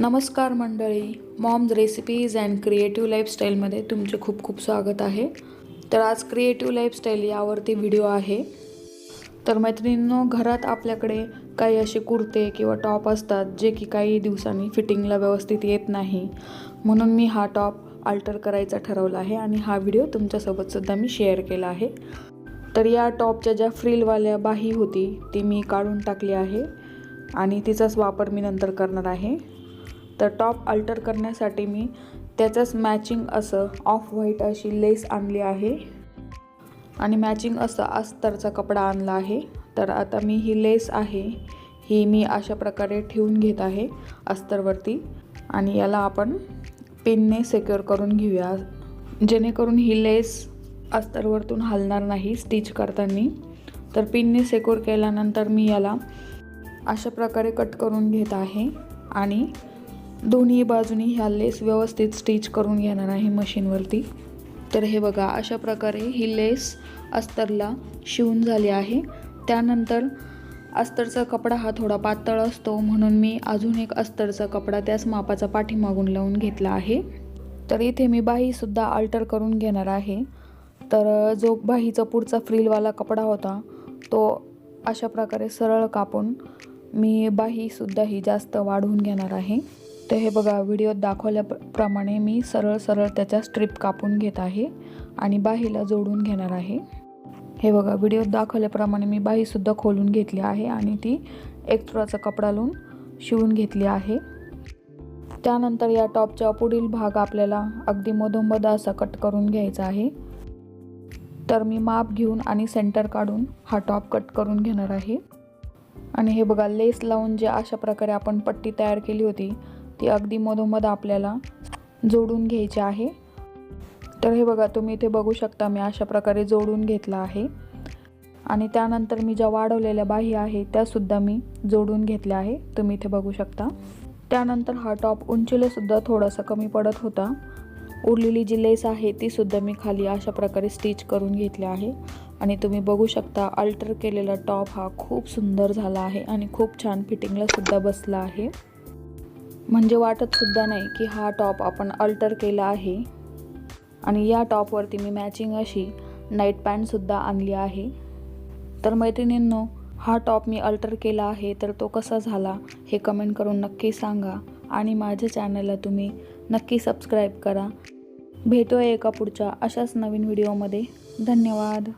नमस्कार मंडळी. Moms recipes and creative लाईफस्टाईलमध्ये तुमचे खूप खूप स्वागत आहे. तर आज क्रिएटिव्ह लाईफस्टाईल यावरती व्हिडिओ आहे. तर मैत्रिणींनो घरात आपल्याकडे काही असे कुर्ते किंवा टॉप असतात जे की काही दिवसांनी फिटिंगला व्यवस्थित येत नाही. म्हणून मी हा टॉप अल्टर करायचा ठरवला आहे आणि हा व्हिडिओ तुमच्यासोबतसुद्धा मी शेअर केला आहे. तर या टॉपच्या ज्या फ्रीलवाल्या बाही होती ती मी काढून टाकली आहे आणि तिचाच वापर मी नंतर करणार आहे. तर टॉप अल्टर करण्यासाठी मी त्याचंच मॅचिंग असं ऑफ व्हाईट अशी लेस आणली आहे. आणि मॅचिंग असं अस्तरचा कपडा आणला आहे. तर आता मी ही लेस आहे ही मी अशा प्रकारे ठेवून घेत आहे अस्तरवरती. आणि याला आपण पिनने सेक्युअर करून घेऊया. जेणेकरून ही लेस अस्तरवरतून हलणार नाही स्टिच करताना. तर पिनने सेक्युअर केल्यानंतर मी याला अशा प्रकारे कट करून घेत आहे. आणि दोन्ही बाजूनी ह्या लेस व्यवस्थित स्टिच करून घेणार आहे मशीनवरती. तर हे बघा अशा प्रकारे ही लेस अस्तरला शिवून झाली आहे. त्यानंतर अस्तरचा कपडा हा थोडा पातळ असतो म्हणून मी अजून एक अस्तरचा कपडा त्याच मापाचा पाठीमागून लावून घेतला आहे. तर इथे मी बाहीसुद्धा अल्टर करून घेणार आहे. तर जो बाहीचा पुढचा फ्रीलवाला कपडा होता तो अशा प्रकारे सरळ कापून मी बाहीसुद्धा ही जास्त वाढवून घेणार आहे. तर हे बघा व्हिडिओत दाखवल्याप्रमाणे मी सरळ सरळ त्याच्या स्ट्रीप कापून घेत आहे आणि बाहीला जोडून घेणार आहे. हे बघा व्हिडिओत दाखवल्याप्रमाणे मी बाहीसुद्धा खोलून घेतली आहे आणि ती एक्स्ट्राचा कपडा लावून शिवून घेतली आहे. त्यानंतर या टॉपचा पुढील भाग आपल्याला अगदी मधोमध असा कट करून घ्यायचा आहे. तर मी माप घेऊन आणि सेंटर काढून हा टॉप कट करून घेणार आहे. आणि हे बघा लेस लावून जे अशा प्रकारे आपण पट्टी तयार केली होती ती अगदी मधोमध आपल्याला जोडून घ्यायची आहे. तर हे बघा तुम्ही इथे बघू शकता मी अशा प्रकारे जोडून घेतला आहे. आणि त्यानंतर मी ज्या वाढवलेल्या बाही आहे त्यासुद्धा मी जोडून घेतल्या आहे. तुम्ही इथे बघू शकता. त्यानंतर हा टॉप उंचीलासुद्धा थोडासा कमी पडत होता. उरलेली जी लेस आहे तीसुद्धा मी खाली अशा प्रकारे स्टिच करून घेतली आहे. आणि तुम्ही बघू शकता अल्टर केलेला टॉप हा खूप सुंदर झाला आहे आणि खूप छान फिटिंगलासुद्धा बसला आहे. म्हणजे वाटतसुद्धा नाही की हा टॉप आपण अल्टर केला आहे. आणि या टॉपवरती मी मॅचिंग अशी नाईट पॅन्टसुद्धा आणली आहे. तर मैत्रिणींनो हा टॉप मी अल्टर केला आहे तर तो कसा झाला हे कमेंट करून नक्की सांगा. आणि माझ्या चॅनलला तुम्ही नक्की सबस्क्राईब करा. भेटूया एका पुढच्या अशाच नवीन व्हिडिओमध्ये धन्यवाद.